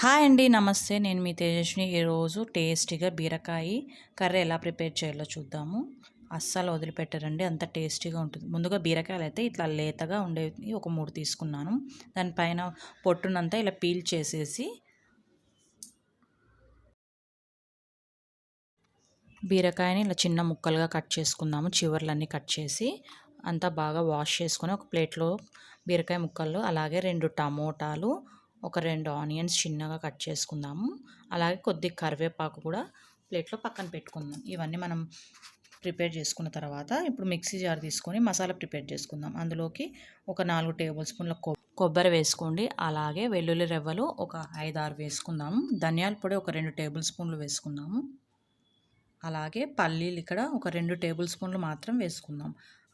Hi అండి నమస్తే. నేను మీ తేజస్వి ఈరోజు టేస్టీగా బీరకాయ కర్రీ ఎలా ప్రిపేర్ చేయాలో చూద్దాము. అస్సలు వదిలిపెట్టరండి అంత టేస్టీగా ఉంటుంది. ముందుగా బీరకాయలు అయితే ఇట్లా లేతగా ఉండేవి ఒక మూడు తీసుకున్నాను. దానిపైన పొట్టునంతా ఇలా పీల్ చేసేసి బీరకాయని ఇలా చిన్న ముక్కలుగా కట్ చేసుకుందాము. చివర్లన్నీ కట్ చేసి అంతా బాగా వాష్ చేసుకొని ఒక ప్లేట్లో బీరకాయ ముక్కలు అలాగే రెండు టమోటాలు ఒక రెండు ఆనియన్స్ చిన్నగా కట్ చేసుకుందాము. అలాగే కొద్ది కరివేపాకు కూడా ప్లేట్లో పక్కన పెట్టుకుందాం. ఇవన్నీ మనం ప్రిపేర్ చేసుకున్న తర్వాత ఇప్పుడు మిక్సీ జార్ తీసుకొని మసాలా ప్రిపేర్ చేసుకుందాం. అందులోకి ఒక నాలుగు టేబుల్ స్పూన్ల కొబ్బరి వేసుకోండి. అలాగే వెల్లుల్లి రెవ్వలు ఒక ఐదు ఆరు వేసుకుందాము. ధనియాల పొడి ఒక రెండు టేబుల్ స్పూన్లు వేసుకుందాము. అలాగే పల్లీలు ఇక్కడ ఒక రెండు టేబుల్ స్పూన్లు మాత్రం వేసుకుందాం.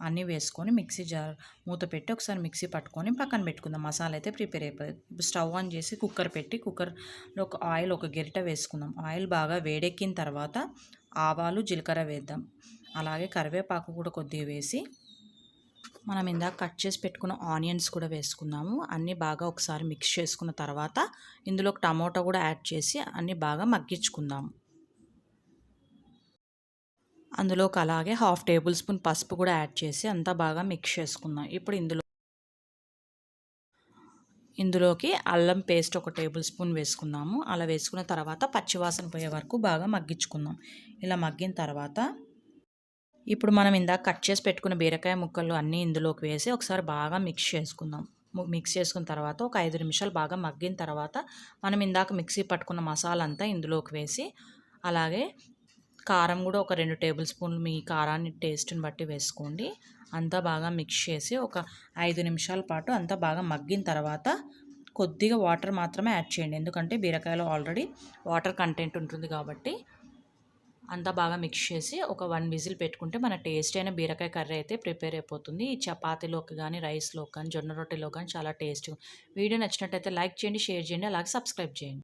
అన్నీ వేసుకొని మిక్సీ జార్ మూత పెట్టి ఒకసారి మిక్సీ పట్టుకొని పక్కన పెట్టుకుందాం. మసాలా అయితే ప్రిపేర్ అయిపోయింది. స్టవ్ ఆన్ చేసి కుక్కర్ పెట్టి కుక్కర్లో ఒక ఆయిల్ ఒక గెరిట వేసుకుందాం. ఆయిల్ బాగా వేడెక్కిన తర్వాత ఆవాలు జీలకర్ర వేద్దాం. అలాగే కరివేపాకు కూడా కొద్దిగా వేసి మనం ఇందాక కట్ చేసి పెట్టుకున్న ఆనియన్స్ కూడా వేసుకుందాము. అన్నీ బాగా ఒకసారి మిక్స్ చేసుకున్న తర్వాత ఇందులో టమోటా కూడా యాడ్ చేసి అన్నీ బాగా మగ్గించుకుందాము అందులోకి అలాగే హాఫ్ టేబుల్ స్పూన్ పసుపు కూడా యాడ్ చేసి అంతా బాగా మిక్స్ చేసుకుందాం. ఇప్పుడు ఇందులో ఇందులోకి అల్లం పేస్ట్ ఒక టేబుల్ స్పూన్ వేసుకుందాము. అలా వేసుకున్న తర్వాత పచ్చివాసన పోయే వరకు బాగా మగ్గించుకుందాం. ఇలా మగ్గిన తర్వాత ఇప్పుడు మనం ఇందాక కట్ చేసి పెట్టుకున్న బీరకాయ ముక్కలు అన్నీ ఇందులోకి వేసి ఒకసారి బాగా మిక్స్ చేసుకుందాం. మిక్స్ చేసుకున్న తర్వాత ఒక ఐదు నిమిషాలు బాగా మగ్గిన తర్వాత మనం ఇందాక మిక్సీ పట్టుకున్న మసాలా అంతా ఇందులోకి వేసి అలాగే కారం కూడా ఒక రెండు టేబుల్ స్పూన్లు మీ కారాన్ని టేస్ట్ని బట్టి వేసుకోండి. అంతా బాగా మిక్స్ చేసి ఒక ఐదు నిమిషాల పాటు అంతా బాగా మగ్గిన తర్వాత కొద్దిగా వాటర్ మాత్రమే యాడ్ చేయండి. ఎందుకంటే బీరకాయలో ఆల్రెడీ వాటర్ కంటెంట్ ఉంటుంది కాబట్టి అంతా బాగా మిక్స్ చేసి ఒక వన్ విజిల్ పెట్టుకుంటే మన టేస్ట్ అయిన బీరకాయ కర్రీ అయితే ప్రిపేర్ అయిపోతుంది. ఈ చపాతీలోకి కానీ రైస్లో కానీ జొన్న రొట్టెలో కానీ చాలా టేస్ట్ వీడియో నచ్చినట్టయితే లైక్ చేయండి షేర్ చేయండి అలాగే సబ్స్క్రైబ్ చేయండి.